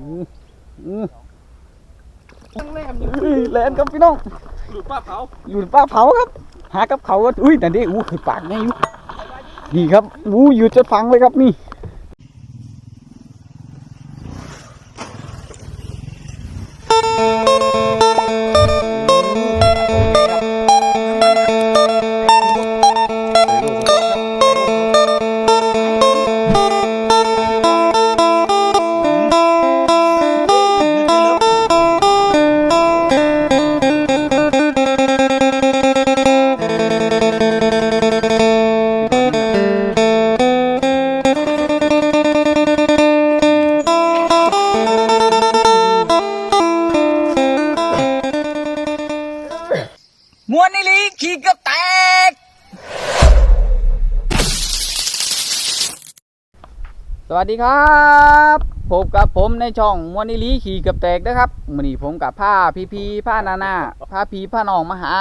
อืมอืมตั้งแรมอยู่เอ้ยแลนครับพี่น้องหลุดป้าเผาอยู่ป้าเผาครับ หากับเขาก็อุ้ยแต่นี่อู้คือปากไงอยู่นี่ครับอู้อยู่จะฟังเลยครับนี่ สวัสดีครับพบกับผมในช่องมวนนิลีขี่เกือบแตกนะครับมื่อนี้ผมกับผ้าพีพีผ้านานาผ้าพีผ้าน้องมาหา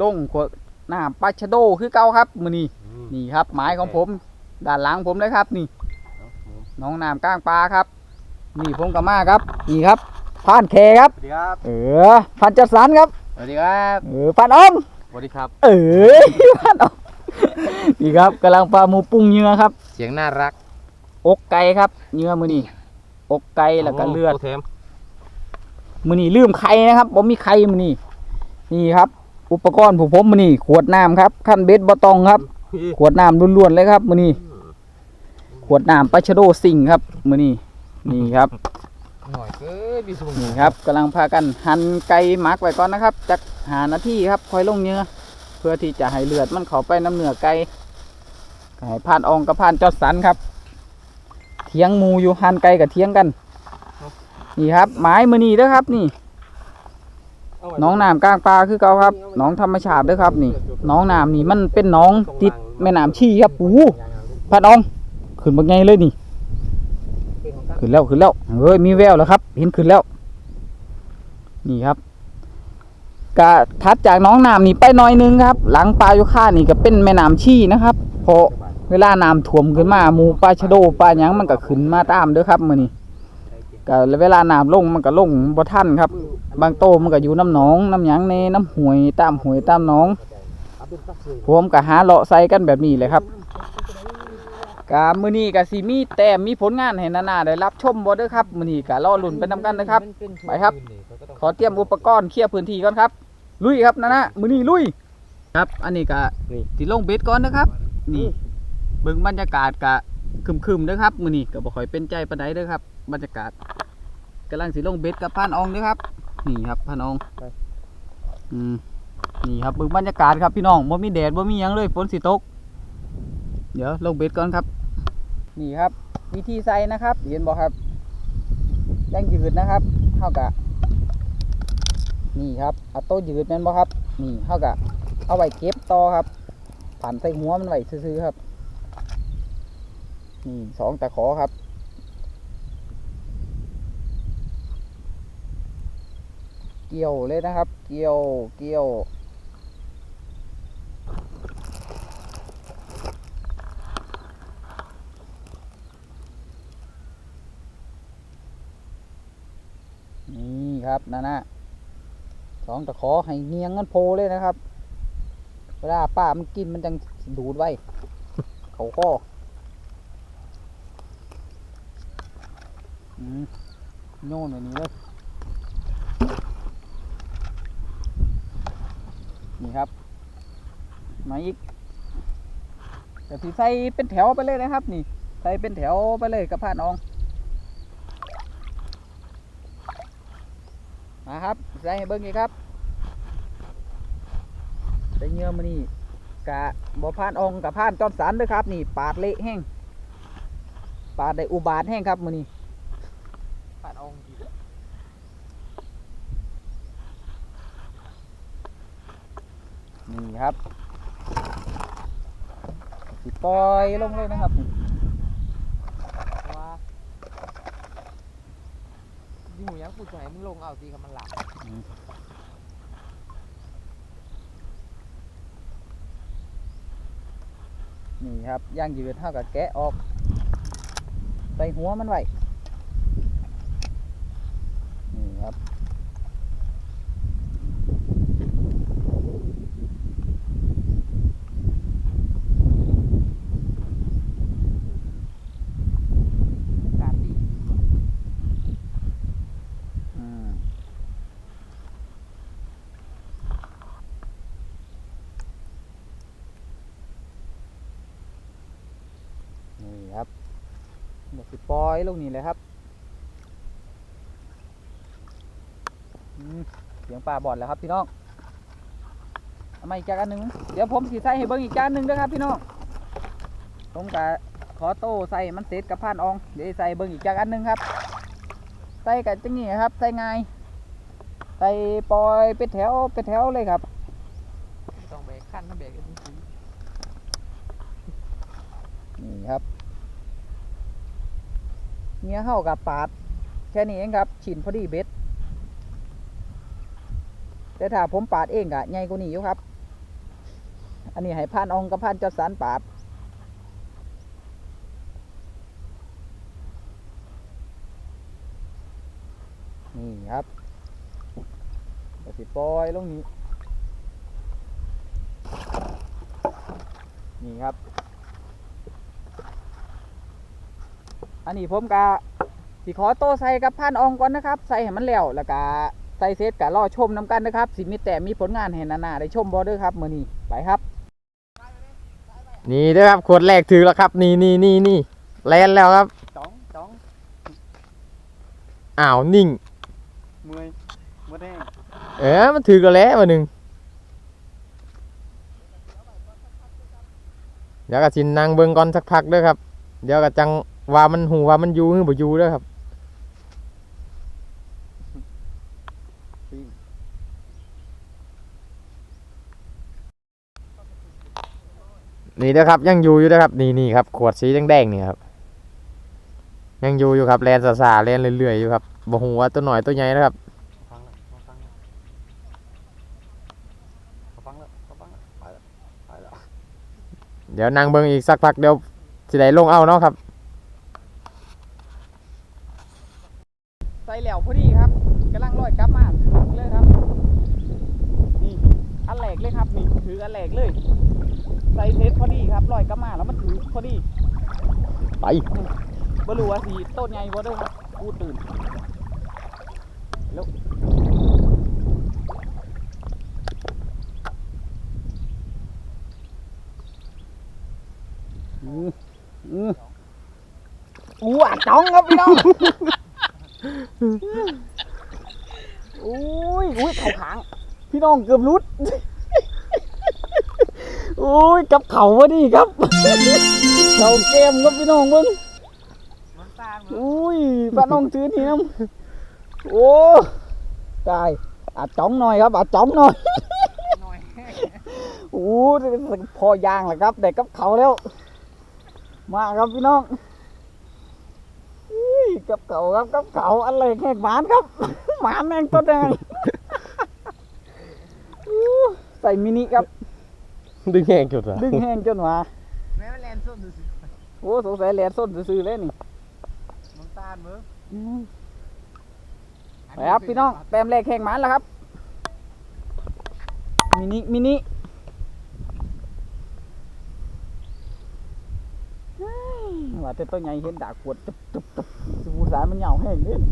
ลงขวดน้ำปลาชะโดคือเก่าครับมื่อนี้นี่ครับหมายของผมด้านหลังผมเลยครับ นี่น้องน้ำก้างปลาครับ นี่ผมกับมาครับ นี่ครับพานแคครับสวัสดีครับเออพันจัดสรรครับสวัสดีครับเออพันอ้อมสวัสดีครับ เออพันอ้อมนี่ครับกำลังปลาหมูปรุงเนื้อครับ เสียงน่ารัก อกไก่ครับเนื้อมือนี่อกไก่แล้วก็เลือดโทมมือนี่ลืมไข่นะครับผมมีไข่มือนี่นี่ครับ อุปกรณ์ผมผมมือนี่ขวดน้ำครับขั้นเบ็ดบอตองครับ ขวดน้ำล้วนๆเลยครับมือนี่ขวดน้ำปาชโดสิงครับมือนี่นี่ครับหน่อยเอ้ยมีสูงนี่ครับกำลังพากันหั่นไก่หมักไว้ก่อนนะครับจักหานาทีครับค่อยลงเนื้อเพื่อที่จะให้เลือดมันเข้าไปน้ำเนื้อไก่ก็ให้ผ่านอองกับผ่านจอดสันครับ เทียงหมูอยู่หั่นไก่กับเทียงกัน นี่ครับไม้มือนี่เด้อครับนี่น้องน้ำกลางปลาคือเก่าครับน้องธรรมชาติเด้อครับ นี่น้องน้ำนี่มันเป็นน้องติดแม่น้ำชี้ครับโอ้โหผ่านอองขึ้นบักไงเลยนี่ ขึ้นแล้วขึ้นแล้วเฮ้ยมีแววแล้วครับ เห็นขึ้นแล้ว นี่ครับกะทัดจากหน้องน้ำนี่ไปหน่อยนึงครับ หลังปลายุค่านี่ก็เป็นแม่น้ำชี่นะครับเพราะ เวลาน้ำท่วมขึ้นมาหมูปลาชะโดปลาหยังมันก็ขึ้นมาตามเด้อครับมื้อนี้ก็เวลาน้ำลงมันก็ลงบ่ทันครับ บางโตมันก็อยู่น้ำหนองน้ำหยังในน้ำห้วยตามห้วยตามหนองผมก็หาเลาะใส่กันแบบนี้เลยครับกามื้อนี้ก็สิมีแต้มมีผลงานให้นานาได้รับชมบ่เด้อครับมื้อนี้ก็รอลุ้นไปนํกันนะครับไปครับ ขอเตรียมอุปกรณ์เคลียร์พื้นที่ก่อนครับ ลุยครับนานามื้อนี้ลุย ครับ อันนี้ก็สิลงเบ็ดก่อนนะครับ นี่ เบิ่งบรรยากาศก็ครึมๆเด้อครับมื้อนี้ก็บ่ค่อยเป็นใจปานใดเด้อครับ บรรยากาศกำลังสิลงเบ็ดกับพานอองเด้อครับ นี่ครับพานอองอืมนี่ครับเบิ่งบรรยากาศครับพี่น้องบ่มีแดดบ่มีหยังเลยฝนสิตก เดี๋ยวลงเบ็ดก่อนครับ นี่ครับ วิธีใส่นะครับ เห็นบ่ครับยังยืดนะครับเท่ากับนี่ครับเอาโต๊ะยืดนั่นบ่ครับ นี่เท่ากับเอาไว้เก็บต่อครับผ่านใส่หัวมันไว้ซื่อๆครับ นี่สองตะขอครับ เกี่ยวเลยนะครับ เกี่ยวเกี่ยวนี่ครับนั่นนะสองตะขอให้เงียงกันโพเลยนะครับ เวลาป้ามันกินมันจังดูดไว้ เขาข้ออืม โน่นแบบนี้เลยนี่ครับ มาอีกแต่ที่ใส่เป็นแถวไปเลยนะครับ นี่ ใส่เป็นแถวไปเลยกับผ่านอองมาครับใส่ให้เบิ้งอีกครับใส่เงื่อมานี่กะบ่พานองกับพานจอมสันเด้วยครับ นี่ ปาดเละแห้งปาดได้อุบาทแห้งครับมือนี่ ปาดอองดี นี่ครับสิปล่อยลงเลยนะครับนี่ว่าอยู่ยังกูจะให้มึงลงเอาสิครับมันหลับนี่ครับย่างยืดเท่ากับแกะออกใส่หัวมันไว้ครับ อากาศดี อืมนี่ ครับเดี๋ยวสิปล่อยลงนี่เลยครับอืมเสียงปลาบอดแล้วครับพี่น้องเอามาอีกจานหนึ่งเดี๋ยวผมสีใส่ให้เบิ้งอีกจานหนึ่งเด้วยครับพี่น้องผมกะขอโต้ใส่มันเสร็จกับผ่านอองเดี๋ยวใส่เบิ้งอีกจานหนึ่งครับ ใส่กับจังงี้ครับ ใส่ง่ายใส่ปล่อยเป็นแถวเป็นแถวเลยครับไม่ต้องแบกขั้นถ้าแบกก็ต้องซื้อนี่ครับ เนี้ยเข้ากับปาด แค่นี้เองครับฉินพอดีเบ็ด แต่ถ้าผมปาดเองกะใหญ่กว่านี้อยู่ครับ อันนี้ให้พานอองกับพานจอดสารปาดนี่ครับเดี๋ยวสิปล่อยลงนี้ นี่ครับ อันนี้ผมกะสิขอโต้ใส่กับพันอองก่อนนะครับ ใส่ให้มันแล้วแล้วก็ใส่เซตกะรอชมน้ำกันนะครับ สิมีแต่มีผลงานให้นานาได้ชมบอเดอร์ครับมือนี้ไปครับ นี่เด้อครับขวดแรกถือแล้วครับ นี่นี่นี่นี่แลนแล้วครับจ้องจ้องอ้าวนิ่งมวยมวยแดงเออมันถือกันแล้วมาหนึ่งเดี๋ยวก็ชินนางเบิ่งก่อนสักพักเด้อครับ เดี๋ยวก็จัง ว่ามันหูว่ามันอยู่หรือบ่อยู่เด้อครับนี่เด้อครับ ยังอยู่อยู่เด้อครับ นี่นี่ครับ ขวดสีแดงๆนี่ครับ ยังอยู่อยู่ครับแลนสาๆแลนเรื่อยๆอยู่ครับบ่ฮู้ว่าตัวหน่อยตัวใหญ่นะครับฟังแล้วฟังแล้วฟังแล้วฟังแล้วไปแล้วไปแล้วเดี๋ยวนางเบิงอีกสักพักเดี๋ยวสิได้ลงเอาเนาะครับ ใส่ แล้วพอดีครับกำลังลอยกลับมาถือเลยครับนี่อันแหลกเลยครับนี่ถืออันแหลกเลยใส่เซตพอดีครับลอยกลับมาแล้วมันถือพอดีไปบ่รู้ว่าสีต้นใหญ่บ่เด้อครับกูตื่นแล้วอืออืออู้อะจ้องครับพี่น้อง อุ้ยอุ้ยเข่าขาง พี่น้องเกือบรุดอุ้ยกับเข่าพอดีครับเข่าเกมครับพี่น้องเบิ่งมันตามเหรออุ้ยป้าน้องถือทีน้ำโอ้ตายอาจ้องหน่อยครับอาจ้องหน่อยหน่อยโอ้พอยางแหละครับแต่กับเขาแล้ว มาครับพี่น้องอุ้ย กับเขาครับกับเขาอะไรแขกหมานครับหมานแม่งตัวแดงอู้ใส่มินิครับ ดึงแห้งจุดอะดึงแห้งจนว่าแม่มันแลนส้มดูสิโอ้สงสัยแหลนส้นซื่อๆเลยนี่มันตามเหรออืมไปครับพี่น้องแต้มแรกแข่งหมันแล้วครับ มินิมินิเฮ้ยว่าแต่ตัวใหญ่เห็นดากขวดจุบจุบจุบ สูสายมันเหยาวแห้งเด่น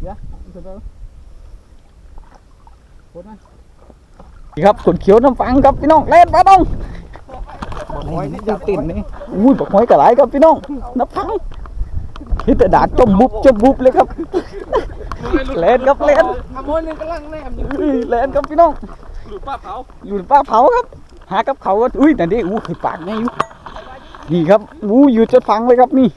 เดี๋ยวเดี๋ยวเดี๋ยวขวดมานี่ครับขวดเขียวน้ำฟังครับพี่น้องเล่นปะน้องหอยนี่ติ่นนี่อุ้ยบอกหอยกระไรครับพี่น้องนับพังเห็นแต่ดาดจมบุบจมบุบเลยครับเล่นครับเล่นขโมยหนึงกำลังแนมอยู่อุ้ยเล่นครับพี่น้องหลุดป้าเผาอยู่ป้าเผาครับหากับเขาก็อุ้ยแต่นี่อู้ปากไงอยู่ นี่ครับอู้อยู่จนฟังเลยครับนี่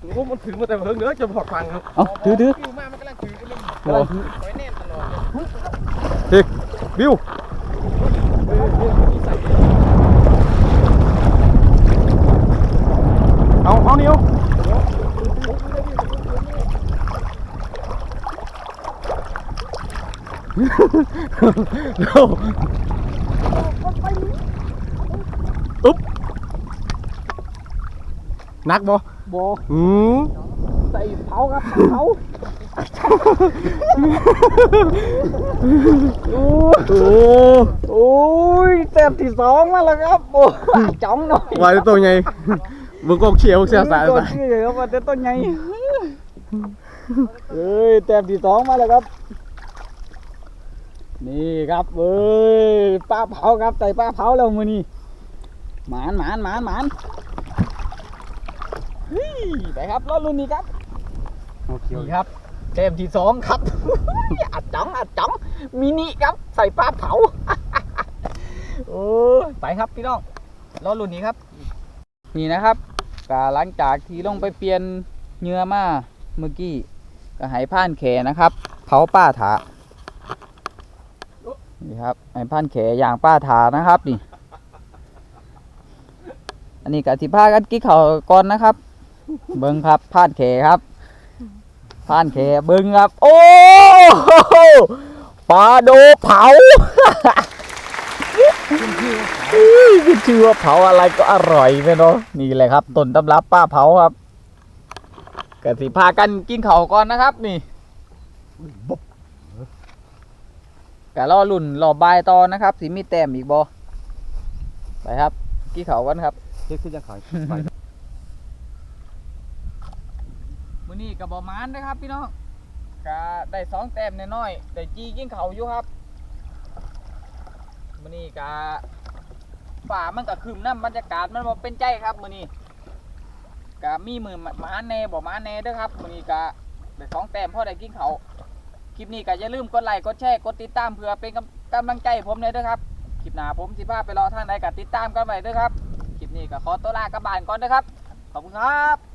โอ้มันถึงมาแต่เพิ่งเนื้อจะพอฟังครับเอาถือถือฟิวมามันกำลังถือกันเลยกำลังถือไว้แน่นตลอดเลยบิวเอาเอานิ้วเร็วอึ๊บ นักบ่โบอืมใส่เผาครับเผาโอ้โหโอ้ยแต้มที่สองมาแล้วครับโอ้จ้องหน่อยว่าจะตัวไงมึงก็เขียวเสียสายก่อนสายชื่อเลยครับว่าแต่ต้นไงเอ้ยแต้มที่สองมาแล้วครับ นี่ครับเอ้ยป้าเผาครับใส่ป้าเผาแล้วมือนี่หมานหมานหมานหมานเฮ้ย ไปครับรถรุ่นนี้ครับนี่ครับเต็มที่สองครับ อัดจ้องอัดจ้องมินิครับใส่ปลาเผาโอ้ยไปครับพี่น้องรถรุ่นนี้ครับ นี่นะครับก็หลังจากที่ลงไปเปลี่ยนเหงื่อมาเมื่อกี้ก็ใหายผ่านแขนะครับ เผาป้าถานี่ครับไอ้พันแขอย่างป้าถานะครับนี่ อันนี้กะทิพากันกิ๊กเขาวก่อนนะครับ เบิ้งครับพานแขครับพานแขเบิ้งครับ โอ้ปลาโดเผาอุ้ยขึ้นชื่อว่าเผาอะไรก็อร่อยไหมเนาะนี่แหละครับต้นตำรับป้าเผาครับกะทิพากันกินเขาก่อนนะครับ นี่กะรอลุ่นรอบายต่อนะครับ สิมีแต้มอีกบอไปครับ กี่เขากันครับเฮ็ดขึ้นจะขายไป มื้อนี้กับบอมานนะครับ พี่น้องกะได้สองแต้มน้อยๆได้จีกินเขาอยู่ครับมื้อนี้กะฝ่ามันก็คืมน้ำบรรยากาศมันบ่เป็นใจครับมื้อนี้กะมีมือหมาแน่บ่หมาแน่เด้อครับมื้อนี้กะได้สองแต้มพอได้กินเขาคลิปนี้ก็อย่าลืมกดไลค์กดแชร์กดติดตามเพื่อเป็นกำลังใจผมเลยเด้อครับคลิปหน้าผมสิพาไปรอท่างใดก็ติดตามกันไว้เด้วยครับคลิปนี้ก็ขอตัวลากลับบ้านก่อนนะครับขอบคุณครับ